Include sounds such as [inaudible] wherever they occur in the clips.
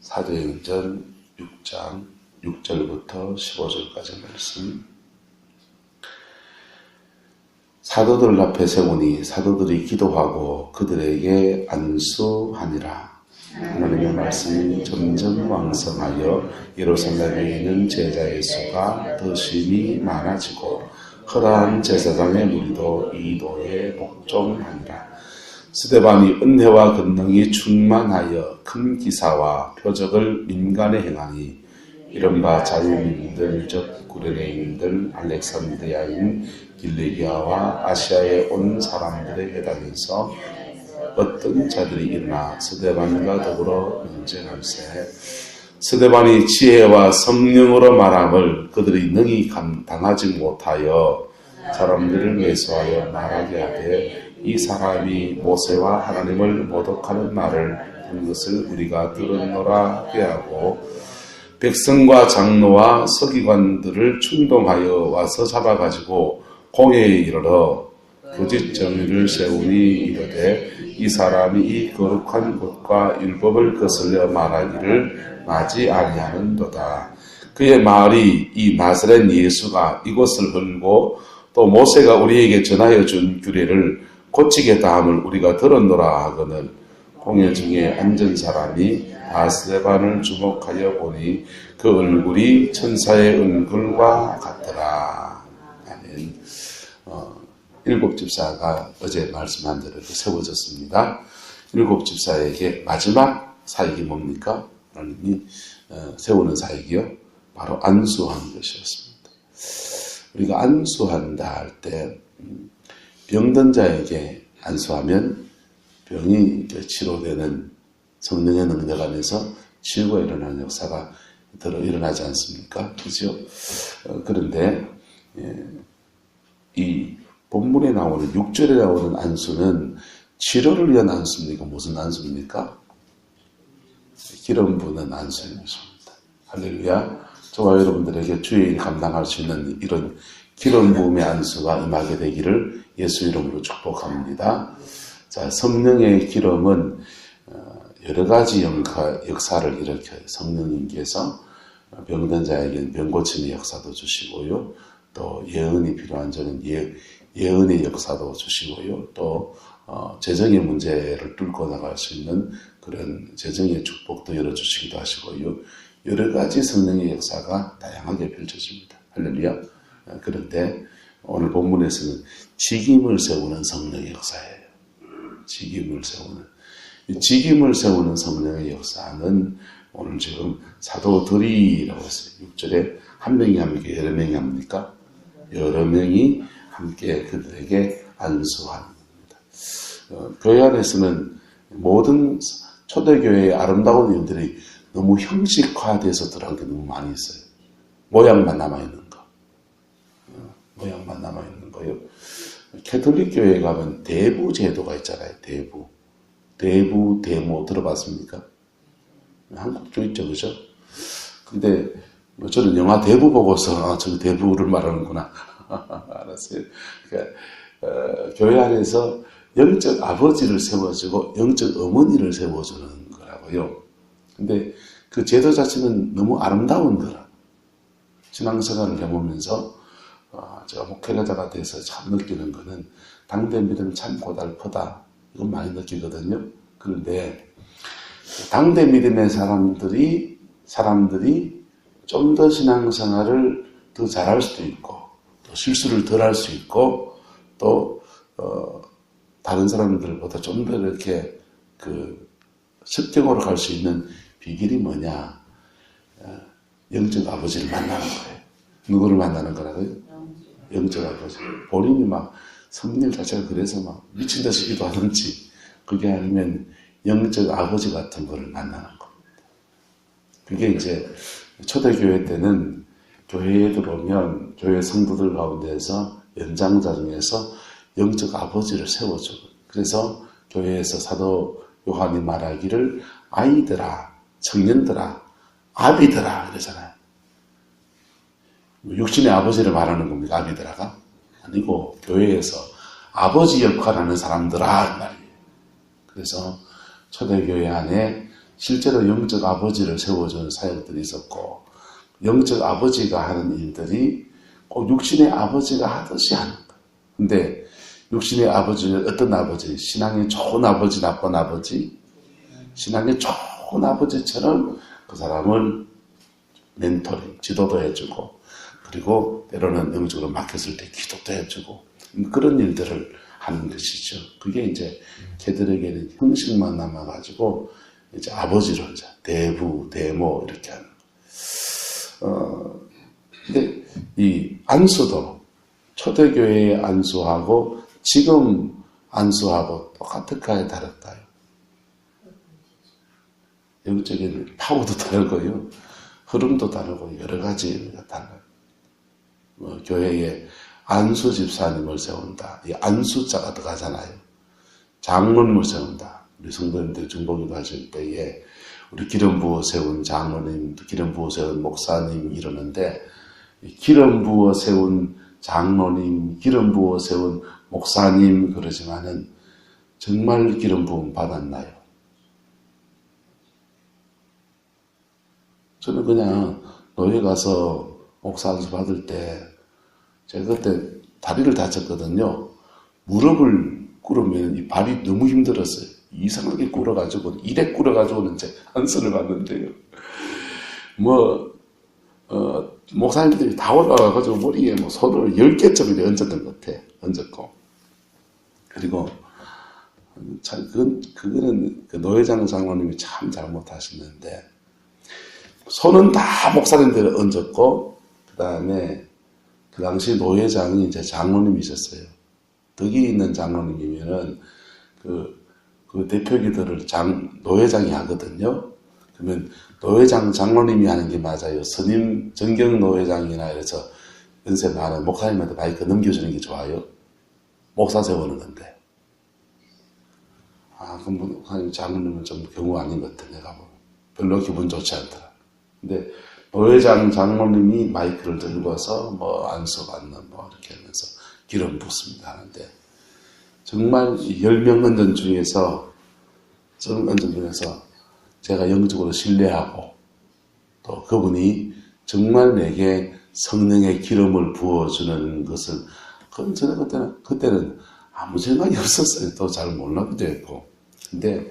사도행전 6장 6절부터 15절까지 말씀. 사도들 앞에 세우니 사도들이 기도하고 그들에게 안수하니라. 하나님의 말씀이 점점 왕성하여 예루살렘에 있는 제자의 수가 더 심히 많아지고 허다한 제사장의 무리도 이도에 복종하니라. 스데반이 은혜와 권능이 충만하여 큰 기사와 표적을 민간에 행하니 이른바 자유민들 즉 구레네인들 알렉산드리아인 길리기아와 아시아에 온 사람들의 회담에서 어떤 자들이 일어나 스데반과 더불어 논쟁할세 스데반이 지혜와 성령으로 말함을 그들이 능히 감당하지 못하여 사람들을 매수하여 말하게 하되 이 사람이 모세와 하나님을 모독하는 말을 한 것을 우리가 들었노라 하고 백성과 장로와 서기관들을 충동하여 와서 잡아가지고 공회에 이르러 거짓 정의를 세우니 이르되 이 사람이 이 거룩한 곳과 율법을 거슬려 말하기를 마지 아니하는도다. 그의 말이 이 나사렛 예수가 이곳을 흘고 또 모세가 우리에게 전하여 준 규례를 고치겠다 함을 우리가 들었노라 하거늘 공회 중에 앉은 사람이 아스데반을 주목하여 보니 그 얼굴이 천사의 얼굴과 같더라. 아멘. 어, 일곱 집사가 어제 말씀한 대로 세워졌습니다. 일곱 집사에게 마지막 사역이 뭡니까? 하나님이 어, 세우는 사역이요. 바로 안수하는 것이었습니다. 우리가 안수한다 할 때 병든 자에게 안수하면 병이 치료되는 성령의 능력 안에서 치유가 일어나는 역사가 들어 일어나지 않습니까? 그죠? 어, 그런데 예, 이 본문에 나오는 6절에 나오는 안수는 치료를 위한 안수입니까? 무슨 안수입니까? 기름 부는 안수인 것입니다. 할렐루야. 저와 여러분들에게 주의 일 감당할 수 있는 이런 기름 부음의 안수가 임하게 되기를 예수 이름으로 축복합니다. 자, 성령의 기름은 어, 여러 가지 역사를 일으켜요. 성령님께서 병든 자에게는 병 고침의 역사도 주시고요. 또 예언이 필요한 자는 예, 예언의 역사도 주시고요. 또 어, 재정의 문제를 뚫고 나갈 수 있는 그런 재정의 축복도 열어주시기도 하시고요. 여러 가지 성령의 역사가 다양하게 펼쳐집니다. 할렐루야. 어, 그런데 오늘 본문에서는 직임을 세우는 성령의 역사예요. 직임을 세우는. 직임을 세우는 성령의 역사는 오늘 지금 사도들이라고 했어요. 6절에 한 명이 합니까? 여러 명이 합니까? 여러 명이 함께 그들에게 안수합니다. 어, 교회 안에서는 모든 초대교회의 아름다운 일들이 너무 형식화돼서 들어간 게 너무 많이 있어요. 모양만 남아있는 모양만 남아 있는 거요. 캐톨릭 교회에 가면 대부 제도가 있잖아요. 대부. 대부, 대모 들어봤습니까? 한국도 있죠, 그죠? 근데 뭐 저는 영화 대부 보고서 아, 저 대부를 말하는구나. [laughs] 알았어요. 그러니까, 어, 교회 안에서 영적 아버지를 세워주고 영적 어머니를 세워주는 거라고요. 근데 그 제도 자체는 너무 아름다운 거라. 신앙생활을 해보면서 어, 제가 목회자가 돼서 참 느끼는 거는 당대 믿음 참 고달프다. 이건 많이 느끼거든요. 그런데 당대 믿음의 사람들이 사람들이 좀 더 신앙생활을 더 잘할 수도 있고 또 실수를 덜 할 수 있고 또 어, 다른 사람들보다 좀 더 이렇게 그 습경으로 갈 수 있는 비결이 뭐냐? 어, 영적 아버지를 만나는 거예요. 누구를 만나는 거라고요? 영적 아버지. 본인이 막 성질 자체가 그래서 막 미친 듯이 기도하든지 그게 아니면 영적 아버지 같은 거를 만나는 겁니다. 그게 이제 초대교회 때는 교회에 들어오면 교회 성도들 가운데서 연장자 중에서 영적 아버지를 세워줘. 그래서 교회에서 사도 요한이 말하기를 아이들아, 청년들아, 아비들아 그러잖아요. 육신의 아버지를 말하는 겁니다. 아비들아가 아니고 교회에서 아버지 역할하는 사람들아 말이에요. 그래서 초대교회 안에 실제로 영적 아버지를 세워주는 사역들이 있었고 영적 아버지가 하는 일들이 꼭 육신의 아버지가 하듯이 하는 거예요. 근데 육신의 아버지는 어떤 아버지? 신앙의 좋은 아버지, 나쁜 아버지? 신앙의 좋은 아버지처럼 그 사람을 멘토링, 지도도 해주고 그리고 때로는 영적으로 막혔을 때 기도도 해주고 그런 일들을 하는 것이죠. 그게 이제 걔들에게는 형식만 남아가지고 이제 아버지로 이제 대부, 대모 이렇게 하는. 어, 근데 이 안수도 초대교회의 안수하고 지금 안수하고 똑같을까요, 다를까요? 영적인 파워도 다르고요, 흐름도 다르고 여러 가지가 달라요. 뭐 교회에 안수 집사님을 세운다. 이 안수자가 들어가잖아요. 장로님을 세운다. 우리 성도님들 중보기도 하실 때에 우리 기름 부어 세운 장로님, 기름 부어 세운 목사님 이러는데 이 기름 부어 세운 장로님, 기름 부어 세운 목사님 그러지만은 정말 기름 부음 받았나요? 저는 그냥 노예 가서 목사 안수 받을 때 제가 그때 다리를 다쳤거든요. 무릎을 꿇으면 이 발이 너무 힘들었어요. 이상하게 꿇어가지고 이래 꿇어가지고는 이제 안수를 받는데요. 뭐 어, 목사님들이 다 올라와가지고 머리에 뭐 손을 열 개쯤 이렇게 얹었던 것 같아. 얹었고 그리고 참 그건 그거는 그 노회장 장로님이 참 잘못하시는데 손은 다 목사님들 얹었고 그 다음에 그 당시 노회장이 이제 장로님이셨어요. 덕이 있는 장로님이면은 그, 그 대표기들을 장, 노회장이 하거든요. 그러면 노회장 장로님이 하는 게 맞아요. 스님 정경 노회장이나 이래서 연세 많은 목사님한테 마이크 넘겨주는 게 좋아요. 목사 세우는 건데. 아, 그럼 목사님 장로님은 좀 경우 아닌 것 같아, 내가 보면. 별로 기분 좋지 않더라. 근데 노회장 장로님이 마이크를 들고서 뭐 안수 받는 뭐 이렇게 하면서 기름 붓습니다 하는데 정말 열명 은전 중에서 정 은전 중에서 제가 영적으로 신뢰하고 또 그분이 정말 내게 성령의 기름을 부어주는 것을 그건 저는 그때는 그때는 아무 생각이 없었어요. 또 잘 몰라기도 했고 근데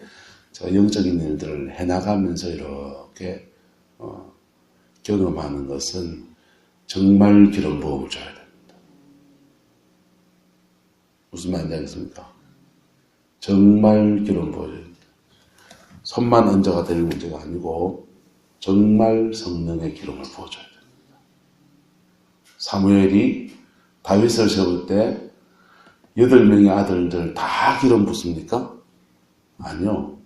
제가 영적인 일들을 해나가면서 이렇게 어, 경험하는 것은 정말 기름 부음을 줘야 됩니다. 무슨 말인지 알겠습니까? 정말 기름 부어야 됩니다. 손만 얹어가 될 문제가 아니고 정말 성령의 기름을 부어줘야 됩니다. 사무엘이 다윗을 세울 때 여덟 명의 아들들 다 기름 붓습니까? 아니요.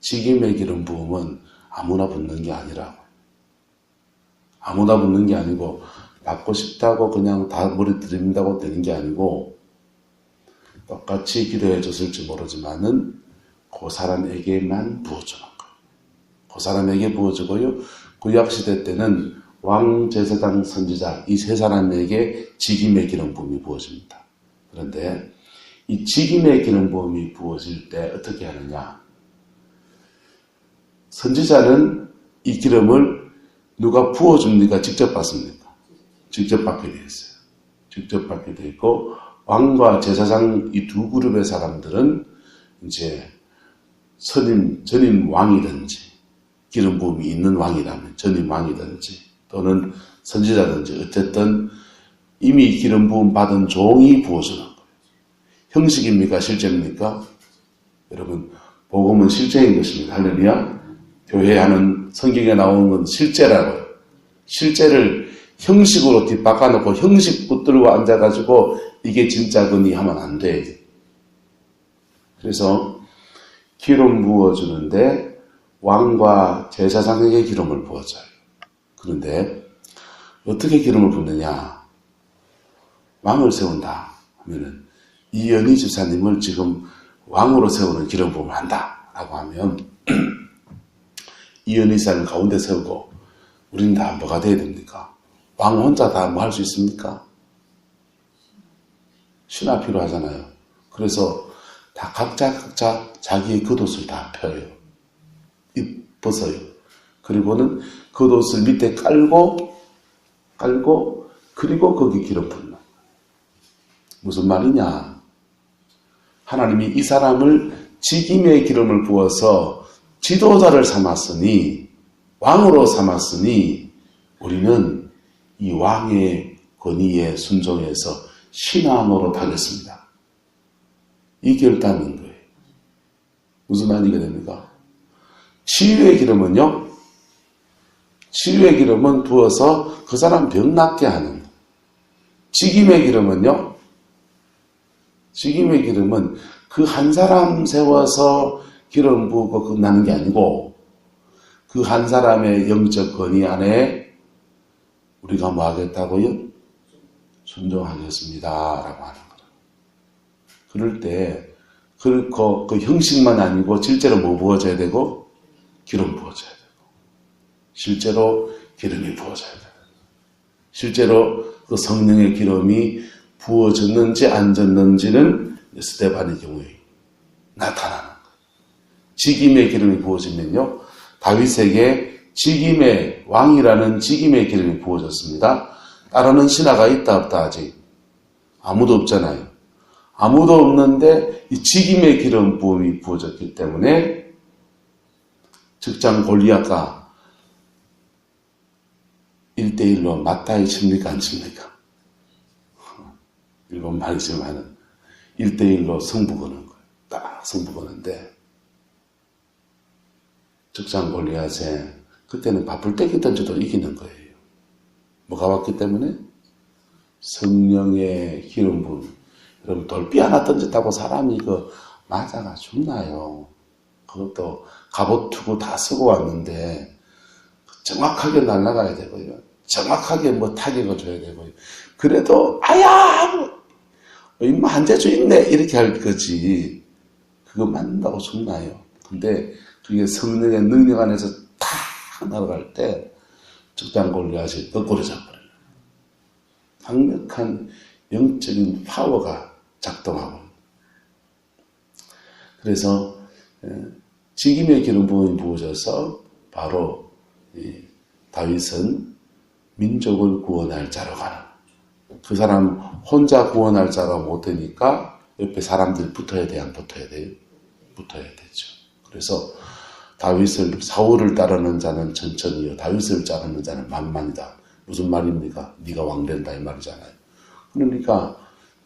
직임의 기름 부음은 아무나 붓는 게 아니라고. 아무나 붙는 게 아니고 받고 싶다고 그냥 다 머리 들이민다고 되는 게 아니고 똑같이 기도해 줬을지 모르지만은 그 사람에게만 부어주는 거. 그 사람에게 부어주고요. 구약 시대 때는 왕 제사장 선지자 이 세 사람에게 직임의 기름 부음이 부어집니다. 그런데 이 직임의 기름 부음이 부어질 때 어떻게 하느냐? 선지자는 이 기름을 누가 부어줍니까? 직접 받습니까? 직접 받게 되어 있어요. 직접 받게 되어 있고, 왕과 제사장 이 두 그룹의 사람들은 이제 선임, 전임 왕이든지, 기름 부음이 있는 왕이라면 전임 왕이든지, 또는 선지자든지, 어쨌든 이미 기름 부음 받은 종이 부어주는 거예요. 형식입니까? 실제입니까? 여러분, 복음은 실제인 것입니다. 할렐루야. 교회 하는 성경에 나오는 건 실제라고요. 실제를 형식으로 뒷바꿔놓고 형식 붙들고 앉아가지고 이게 진짜 거니 하면 안 돼. 그래서 기름 부어주는데 왕과 제사장에게 기름을 부어줘요. 그런데 어떻게 기름을 붓느냐? 왕을 세운다 하면은 이연희 집사님을 지금 왕으로 세우는 기름 부음을 한다 라고 하면 [clears throat] 이연희 사님 가운데 세우고 우리는 다 뭐가 돼야 됩니까? 왕 혼자 다 뭐 할 수 있습니까? 신화 필요하잖아요. 그래서 다 각자 각자 자기의 겉옷을 다 펴요. 이 벗어요. 그리고는 겉옷을 밑에 깔고 깔고 그리고 거기 기름 붓는. 무슨 말이냐? 하나님이 이 사람을 직임의 기름을 부어서 지도자를 삼았으니 왕으로 삼았으니 우리는 이 왕의 권위에 순종해서 신앙으로 타겠습니다. 이 결단인 거예요. 무슨 말이가 됩니까? 치유의 기름은요, 치유의 기름은 부어서 그 사람 병 낫게 하는. 직임의 기름은요, 직임의 기름은 그 한 사람 세워서 기름 부고 끝나는 게 아니고 그 한 사람의 영적 권위 안에 우리가 뭐 하겠다고요? 순종하겠습니다. 라고 하는 거예요. 그럴 때, 그, 그, 그 형식만 아니고 실제로 뭐 부어져야 되고? 기름 부어져야 되고. 실제로 기름이 부어져야 되고. 실제로 그 성령의 기름이 부어졌는지 안 졌는지는 스테반의 경우에 거예요. 직임의 기름이 부어지면요. 다윗에게 직임의 왕이라는 직임의 기름이 부어졌습니다. 따르는 신하가 있다 없다 아직 아무도 없잖아요. 아무도 없는데 이 직임의 기름 부음이 부어졌기 때문에 즉장 골리앗과 1대1로 맞다이 칩니까 안 칩니까? 일본 말이지만은 1대1로 승부 거는 거예요. 딱 승부 거는데 즉장 골리앗에 그때는 바쁠 때기 던져도 이기는 거예요. 뭐가 왔기 때문에? 성령의 기름 부음. 여러분 돌비 하나 던졌다고 사람이 그 맞아가 죽나요? 그것도 갑옷 투구 다 쓰고 왔는데 정확하게 날아가야 되고요. 정확하게 뭐 타격을 줘야 되고요. 그래도 아야 뭐, 임마 한재주 있네 이렇게 할 거지. 그거 맞는다고 죽나요? 근데 그게 성령의 능력 안에서 탁 날아갈 때 적당 골리앗이 거꾸로 잡버려요. 강력한 영적인 파워가 작동하고 그래서 직임의 기름 부음이 부어져서 바로 다윗은 민족을 구원할 자로 가는 그 사람 혼자 구원할 자가 못 되니까 옆에 사람들 붙어야 돼, 안 붙어야 돼요? 붙어야 되죠. 그래서 다윗을 사울을 따르는 자는 천천히요. 다윗을 따르는 자는 만만이다. 무슨 말입니까? 네가 왕 된다 이 말이잖아요. 그러니까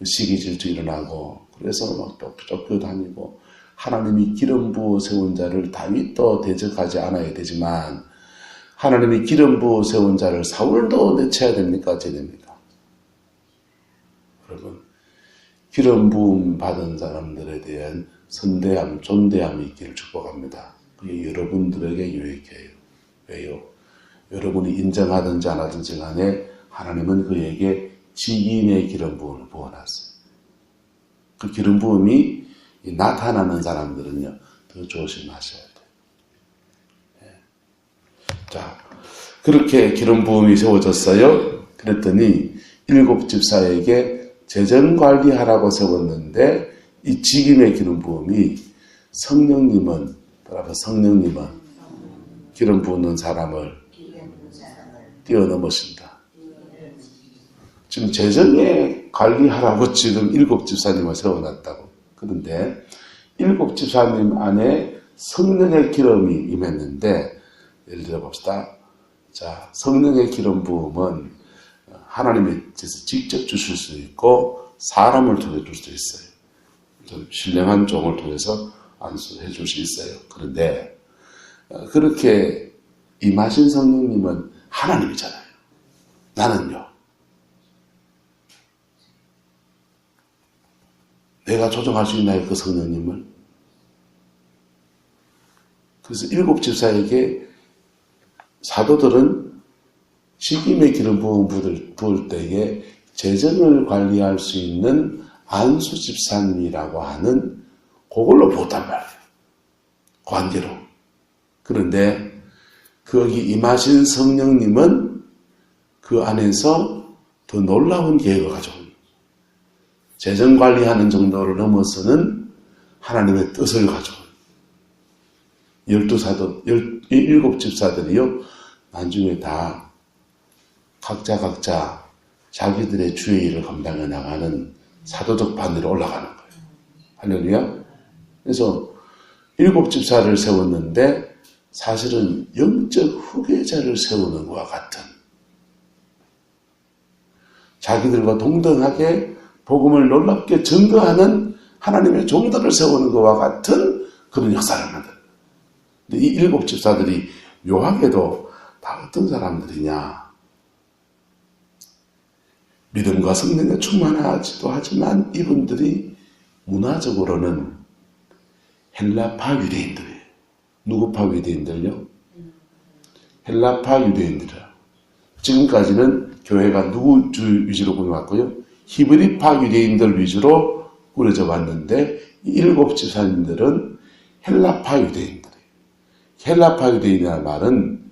시기 질투 일어나고 그래서 막또 쫓겨 다니고 하나님이 기름 부어 세운 자를 다윗도 대적하지 않아야 되지만 하나님이 기름 부어 세운 자를 사울도 내쳐야 됩니까? 어야 됩니까? 여러분 기름 부음 받은 사람들에 대한 선대함, 존대함이 있기를 축복합니다. 그게 여러분들에게 유익해요. 왜요? 여러분이 인정하든지 안 하든지 간에 하나님은 그에게 지인의 기름 부음을 부어놨어요. 그 기름 부음이 나타나는 사람들은요, 더 조심하셔야 돼요. 예. 자, 그렇게 기름 부음이 세워졌어요. 그랬더니 일곱 집사에게 재정 관리하라고 세웠는데 이 직임의 기름 부음이 성령님은 따라서 성령님은 기름 부는 사람을 뛰어넘으신다. 지금 재정에 관리하라고 지금 일곱 집사님을 세워놨다고. 그런데 일곱 집사님 안에 성령의 기름이 임했는데 예를 들어 봅시다. 자, 성령의 기름 부음은 하나님이 직접 주실 수 있고 사람을 통해 줄 수 있어요. 좀 신령한 종을 통해서 안수해 있어요. 그런데 어, 그렇게 임하신 성령님은 하나님이잖아요. 나는요. 내가 조정할 수 있나요? 그 성령님을? 그래서 일곱 집사에게 사도들은 식임의 기름 부은 부을 때에 재정을 관리할 수 있는 안수 집사님이라고 하는 그걸로 보단 말이에요. 관계로. 그런데 거기 임하신 성령님은 그 안에서 더 놀라운 계획을 가져옵니다. 재정 관리하는 정도를 넘어서는 하나님의 뜻을 가져옵니다. 열두 사도, 열, 이 일곱 집사들이요, 나중에 다 각자 각자 자기들의 주의 일을 감당해 나가는 사도적 반으로 올라가는 거예요. 할렐루야. 그래서 일곱 집사를 세웠는데 사실은 영적 후계자를 세우는 것과 같은 자기들과 동등하게 복음을 놀랍게 증거하는 하나님의 종들을 세우는 것과 같은 그런 역사를 만든. 근데 이 일곱 집사들이 묘하게도 다 어떤 사람들이냐. 믿음과 성령에 충만하지도 하지만 이분들이 문화적으로는 헬라파 유대인들이에요. 누구파 유대인들요? 헬라파 유대인들이라. 지금까지는 교회가 누구 주 위주로 꾸며왔고요? 히브리파 유대인들 위주로 꾸려져 왔는데 이 일곱 집사님들은 헬라파 유대인들이에요. 헬라파 유대인이라는 말은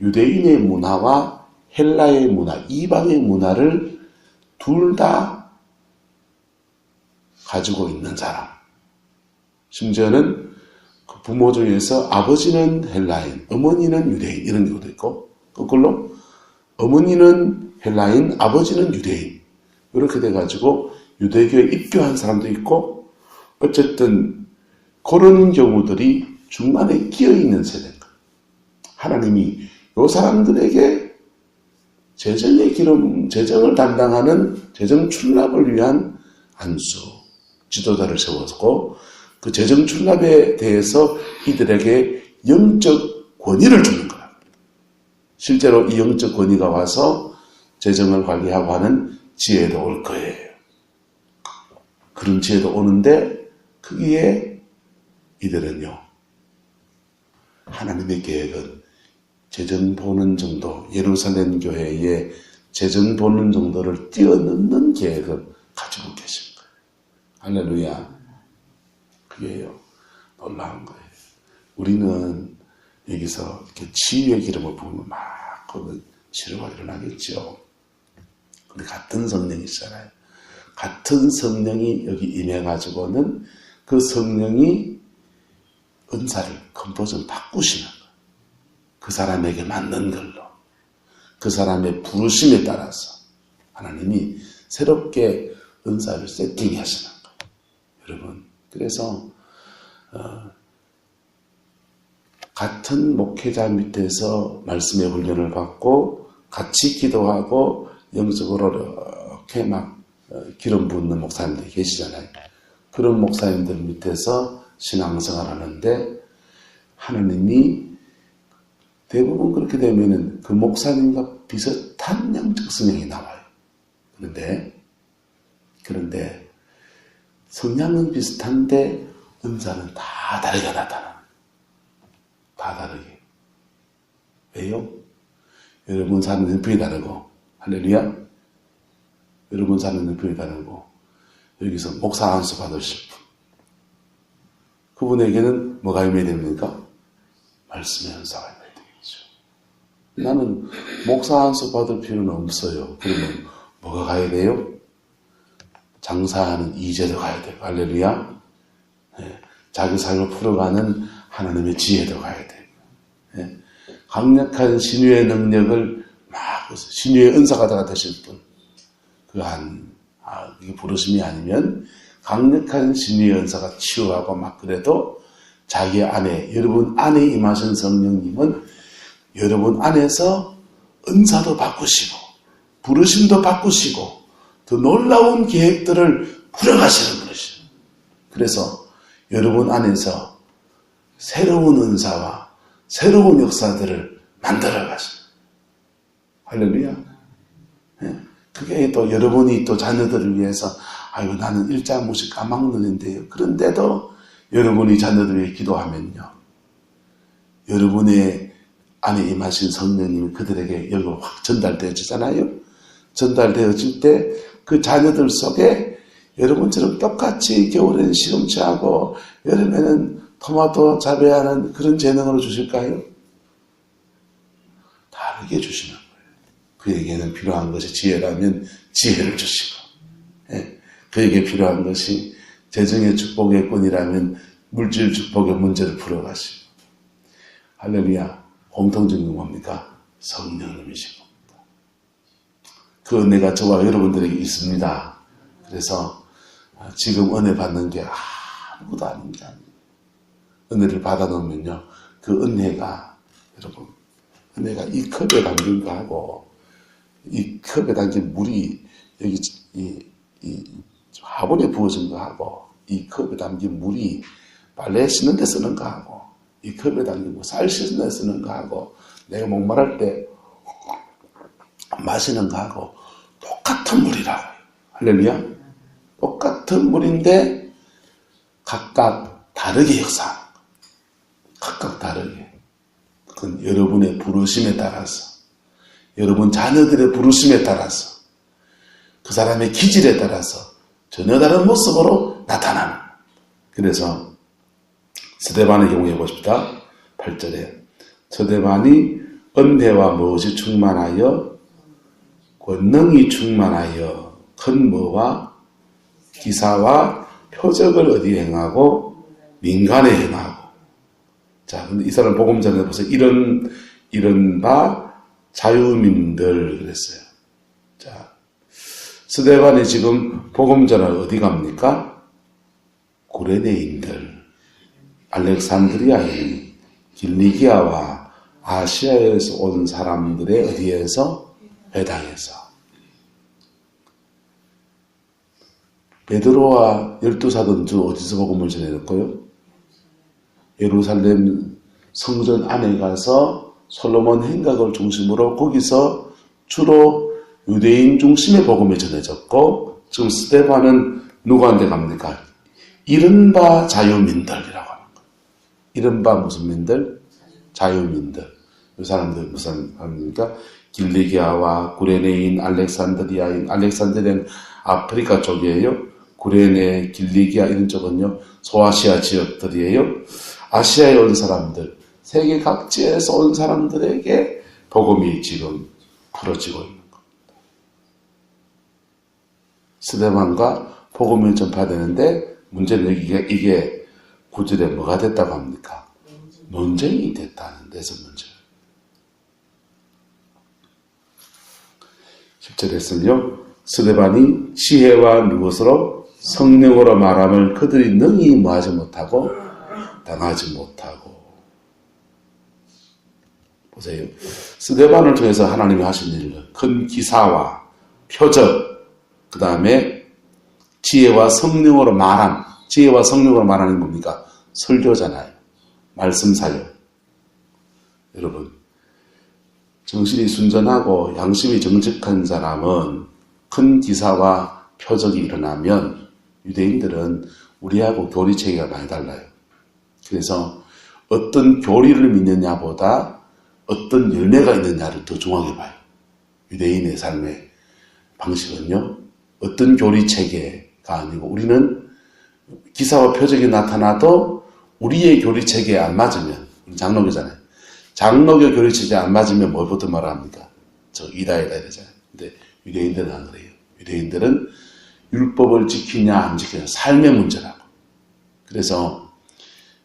유대인의 문화와 헬라의 문화, 이방의 문화를 둘 다 가지고 있는 사람. 심지어는 그 부모 중에서 아버지는 헬라인, 어머니는 유대인 이런 경우도 있고 거꾸로 어머니는 헬라인, 아버지는 유대인 이렇게 돼가지고 유대교에 입교한 사람도 있고 어쨌든 그런 경우들이 중간에 끼어 있는 세대인 거예요. 하나님이 요 사람들에게 재정의 기름, 재정을 담당하는 재정 출납을 위한 안수, 지도자를 세웠고 그 재정 출납에 대해서 이들에게 영적 권위를 주는 거야. 실제로 이 영적 권위가 와서 재정을 관리하고 하는 지혜도 올 거예요. 그런 지혜도 오는데 거기에 이들은요. 하나님의 계획은 재정 보는 정도, 예루살렘 교회의 재정 보는 정도를 뛰어넘는 계획을 가지고 계신 거예요. 할렐루야. 그게요. 놀라운 거예요. 우리는 여기서 이렇게 치유의 기름을 부으면 막그 치료가 일어나겠죠. 근데 같은 성령이잖아요. 같은 성령이 여기 임해가지고는 그 성령이 은사를 컨버전 바꾸시는 거예요. 그 사람에게 맞는 걸로. 그 사람의 부르심에 따라서 하나님이 새롭게 은사를 세팅하시는 거예요. 여러분, 그래서 어, 같은 목회자 밑에서 말씀의 훈련을 받고 같이 기도하고 영적으로 이렇게 막 어, 기름 붓는 목사님들이 계시잖아요. 그런 목사님들 밑에서 신앙생활 하는데 하나님이 대부분 그렇게 되면은 그 목사님과 비슷한 영적 성향이 나와요. 그런데 그런데 성향은 비슷한데 은사는 다 다르게 나타나. 다 다르게. 왜요? 여러분 사는 눈빛이 다르고, 할렐루야? 여러분 사는 눈빛이 다르고, 여기서 목사 안수 받으실 분. 그분에게는 뭐가 임해야 됩니까? 말씀의 은사가 임해야 되겠죠. 나는 목사 안수 받을 필요는 없어요. 그러면 뭐가 가야 돼요? 장사하는 이제도 가야 돼요. 할렐루야? 네. 자기 삶을 풀어가는 하나님의 지혜도 가야 돼요. 네. 강력한 신유의 능력을 막 신유의 은사가 되실 분. 그 한 아, 이게 부르심이 아니면 강력한 신유의 은사가 치유하고 막 그래도 자기 안에 여러분 안에 임하신 성령님은 여러분 안에서 은사도 바꾸시고 부르심도 바꾸시고 더 놀라운 계획들을 풀어가시는 것이죠. 그래서 여러분 안에서 새로운 은사와 새로운 역사들을 만들어 가시는 할렐루야. 네? 그게 또 여러분이 또 자녀들을 위해서 아이고 나는 일자 무식 까먹는데요. 그런데도 여러분이 자녀들 위해 기도하면요. 여러분의 안에 임하신 성령님이 그들에게 열고 확 전달되어지잖아요. 전달되어질 때 그 자녀들 속에 여러분처럼 똑같이 겨울에는 시금치하고 여름에는 토마토 자배하는 그런 재능으로 주실까요? 다르게 주시는 거예요. 그에게는 필요한 것이 지혜라면 지혜를 주시고, 예. 그에게 필요한 것이 재정의 축복의 권이라면 물질 축복의 문제를 풀어가시고, 할렐루야. 공통적인 뭡니까? 성령님이신 겁니다. 그 은혜가 저와 여러분들에게 있습니다. 그래서 지금 은혜 받는 게 아무것도 아닌 게 아니에요. 은혜를 받아놓으면요. 그 은혜가 여러분 은혜가 이 컵에 담긴 거하고 이 컵에 담긴 물이 여기 이, 이 화분에 부어진 거하고 이 컵에 담긴 물이 빨래 씻는 데 쓰는 거하고 이 컵에 담긴 뭐쌀 씻는 데 쓰는 거하고 내가 목말할 때 마시는 거하고 똑같은 물이라고 할렐루야. 똑같은 물인데 각각 다르게 거 각각 다르게. 그건 여러분의 부르심에 따라서 여러분 자녀들의 부르심에 따라서 그 사람의 기질에 따라서 전혀 다른 모습으로 나타나는. 그래서 스데반의 경우에 보십시다. 8절에. 스데반이 은혜와 무엇이 충만하여 권능이 충만하여 큰 뭐와 기사와 표적을 어디 행하고 민간에 행하고. 자 근데 이 사람 복음 전에 보세요. 이런 이른바 자유민들 그랬어요. 자 스데반이 지금 복음 전에 어디 갑니까? 구레네인들 알렉산드리아인 길리기아와 아시아에서 온 사람들의 어디에서 회당에서 베드로와 열두 사도는 어디서 복음을 전해졌고요? 예루살렘 성전 안에 가서 솔로몬 행각을 중심으로 거기서 주로 유대인 중심의 복음이 전해졌고 지금 스테반은 누구한테 갑니까? 이른바 자유민들이라고 하는 거예요. 이른바 무슨 민들? 자유민들. 이 사람들 무슨 사람입니까? 길리기아와 구레네인, 알렉산드리아인, 알렉산드리아는 아프리카 쪽이에요. 구레네, 길리기아 이런 쪽은요, 소아시아 지역들이에요. 아시아에 온 사람들, 세계 각지에서 온 사람들에게 복음이 지금 풀어지고 있는 겁니다. 스데반과 복음을 전파되는데 문제는 이게, 이게 구절에 뭐가 됐다고 합니까? 논쟁이 됐다는 데서 문제. 10절에서는요, 스데반이 지혜와 무엇으로 성령으로 말함을 그들이 능히 뭐하지 못하고 당하지 못하고 보세요. 스데반을 통해서 하나님이 하신 일은 큰 기사와 표적 그 다음에 지혜와 성령으로 말함 지혜와 성령으로 말하는 겁니까? 설교잖아요. 말씀 사역. 여러분 정신이 순전하고 양심이 정직한 사람은 큰 기사와 표적이 일어나면 유대인들은 우리하고 교리 체계가 많이 달라요. 그래서 어떤 교리를 믿느냐보다 어떤 열매가 있느냐를 더 중요하게 봐요. 유대인의 삶의 방식은요. 어떤 교리 체계가 아니고 우리는 기사와 표적이 나타나도 우리의 교리 체계에 안 맞으면 장로교잖아요. 장로교 교리 체제에 안 맞으면 뭘부터 말합니까? 저 이다 이다 이러잖아요. 근데 유대인들은 안 그래요. 유대인들은 율법을 지키냐 안 지키냐 삶의 문제라고. 그래서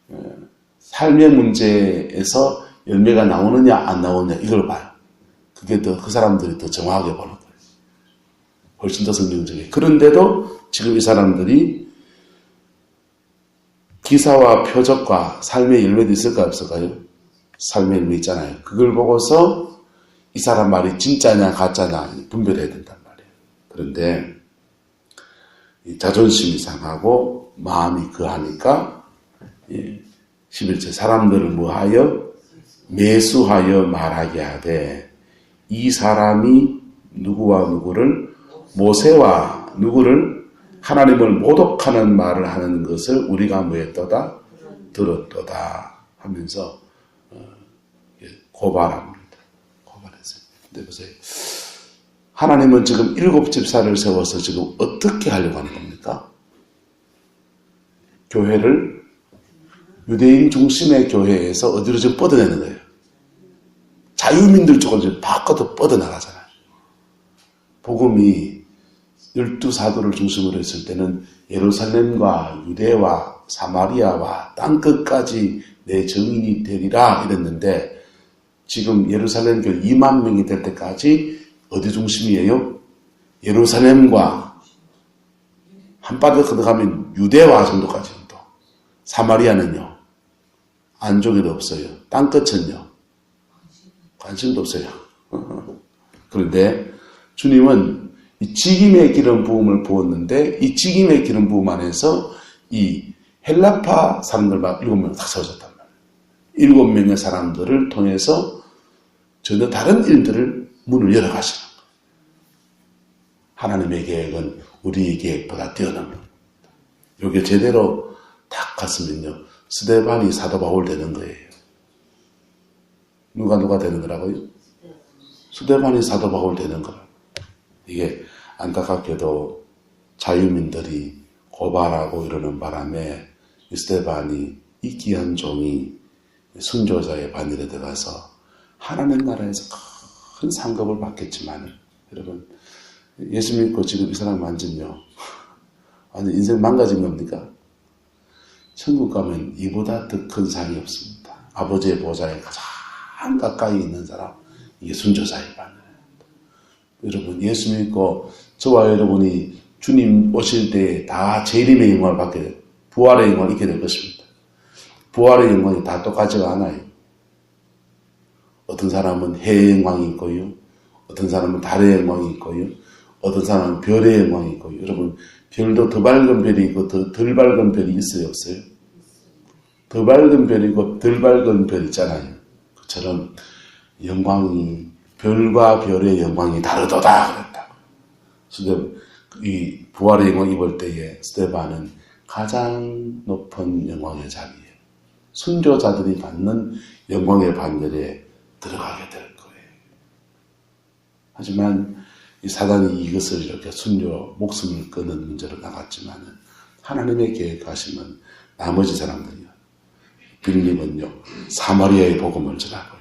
어, 삶의 문제에서 열매가 나오느냐 안 나오느냐 이걸 봐요. 그게 더 그 사람들이 더 정확하게 보는 거예요. 훨씬 더 성경적이에요. 그런데도 지금 이 사람들이 기사와 표적과 삶의 열매도 있을까 없을까요? 삶의 열매 있잖아요. 그걸 보고서 이 사람 말이 진짜냐 가짜냐 분별해야 된단 말이에요. 그런데 자존심이 상하고 마음이 그하니까 11절 사람들을 뭐하여 매수하여 말하게 하되 이 사람이 누구와 누구를 모세와 누구를 하나님을 모독하는 말을 하는 것을 우리가 뭐했도다 들었도다 하면서 어, 고발합니다. 고발했어요. 근데 보세요. 하나님은 지금 일곱 집사를 세워서 지금 어떻게 하려고 하는 겁니까? 교회를 유대인 중심의 교회에서 어디로 좀 뻗어내는 거예요. 자유민들 쪽으로 좀 바꿔도 뻗어나가잖아요. 복음이 열두 사도를 중심으로 했을 때는 예루살렘과 유대와 사마리아와 땅끝까지 내 증인이 되리라 이랬는데 지금 예루살렘 교회 2만 명이 될 때까지 어디 중심이에요? 예루살렘과 한바닥 들어가면 유대와 정도까지 정도. 사마리아는요. 안쪽에도 없어요. 땅끝은요. 관심도 없어요. [laughs] 그런데 주님은 이 직임의 기름 부음을 부었는데 이 직임의 기름 부음 안에서 이 헬라파 사람들만 일곱 명다 세워졌단 말이에요. 일곱 명의 사람들을 통해서 전혀 다른 일들을 문을 열어가시는. 하나님의 계획은 우리의 계획보다 뛰어납니다. 이게 제대로 딱 갔으면요. 스데반이 사도 바울 되는 거예요. 누가 누가 되는 거라고요? 스데반이 사도 바울 되는 거라. 이게 안타깝게도 자유민들이 고발하고 이러는 바람에 이 스데반이 이 귀한 종이 순조자의 반열에 들어가서 하나님 나라에서 큰 상급을 받겠지만 여러분 예수 믿고 지금 이 사람 만지면요 [laughs] 완전 인생 망가진 겁니까? 천국 가면 이보다 더 큰 상이 없습니다. 아버지의 보좌에 가장 가까이 있는 사람 이게 순조자의 반열 여러분 예수 믿고 저와 여러분이 주님 오실 때 다 재림의 영광을 받게 돼요. 부활의 영광을 잊게 될 것입니다. 부활의 영광이 다 똑같지가 않아요. 어떤 사람은 해의 영광이 있고요. 어떤 사람은 달의 영광이 있고요. 어떤 사람은 별의 영광이 있고요. 여러분 별도 더 밝은 별이 있고 더 덜 밝은 별이 있어요 없어요? 더 밝은 별이고 덜 밝은 별 있잖아요. 그처럼 영광이 별과 별의 영광이 다르도다 그랬다고. 스데 이 부활의 영광 입을 때에 스테반은 가장 높은 영광의 자리에 순조자들이 받는 영광의 반열에 들어가게 될 거예요. 하지만 이 사단이 이것을 이렇게 순조 목숨을 끊는 문제로 나갔지만은 하나님의 계획하시면 나머지 사람들이요. 빌림은요 사마리아의 복음을 전하고요.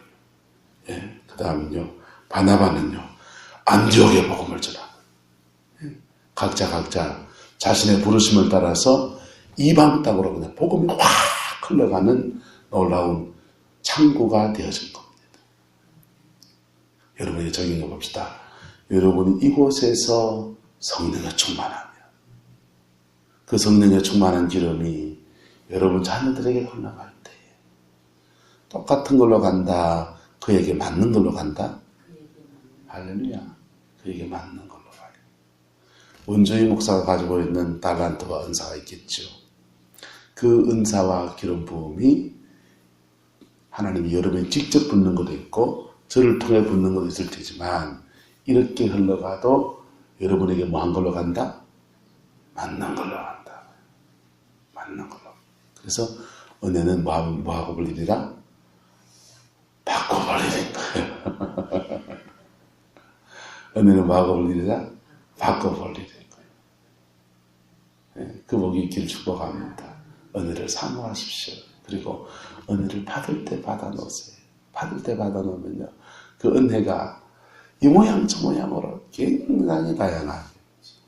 예, 그 다음은요 바나바는요 안디옥의 복음을 전하고 예, 각자 각자 자신의 부르심을 따라서 이방 땅으로 그냥 복음이 확 흘러가는 놀라운 창구가 되어진 겁니다. 여러분이 정의해 봅시다. 여러분이 이곳에서 성령에 충만하면 그 성령에 충만한 기름이 여러분 자녀들에게 흘러갈 때 똑같은 걸로 간다. 그에게 맞는 걸로 간다. 할렐루야. 그에게 맞는 걸로 가요. 원주희 목사가 가지고 있는 달란트와 은사가 있겠죠. 그 은사와 기름 부음이 하나님이 여러분이 직접 붓는 것도 있고 저를 통해 붓는 것도 있을 테지만 이렇게 흘러가도 여러분에게 뭐 한 걸로 간다? 맞는 걸로 간다. 맞는 걸로. 그래서 은혜는 뭐하고, 뭐하고 불리리라? 바꿔버리는 거예요. [laughs] 은혜는 뭐하고 불리리라? 바꿔버리는 거예요. 네, 그 복이 있기를 축복합니다. 은혜를 사모하십시오. 그리고 은혜를 받을 때 받아 놓으세요. 받을 때 받아 놓으면요. 그 은혜가 이 모양 저 모양으로 굉장히 다양한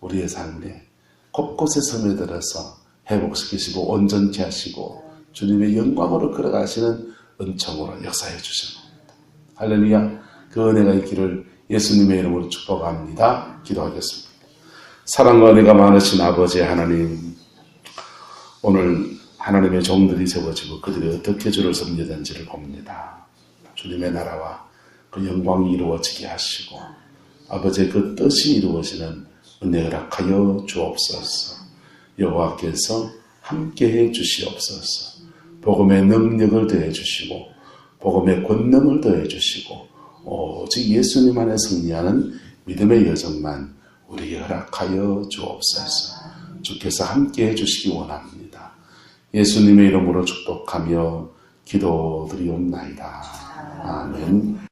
우리의 삶에 곳곳에 스며들어서 회복시키시고 온전케 하시고 주님의 영광으로 걸어가시는 은총으로 역사해 주신 겁니다. 할렐루야. 그 은혜가 있기를 예수님의 이름으로 축복합니다. 기도하겠습니다. 사랑과 은혜가 많으신 아버지 하나님 오늘 하나님의 종들이 세워지고 그들이 어떻게 주를 섬기든지를 봅니다. 주님의 나라와 그 영광이 이루어지게 하시고 아버지의 그 뜻이 이루어지는 은혜 허락하여 주옵소서. 여호와께서 함께해 주시옵소서. 복음의 능력을 더해 주시고 복음의 권능을 더해 주시고 오직 예수님 안에 승리하는 믿음의 여정만 우리에게 허락하여 주옵소서. 주께서 함께해 주시기 원합니다. 예수님의 이름으로 축복하며 기도드리옵나이다. 아멘.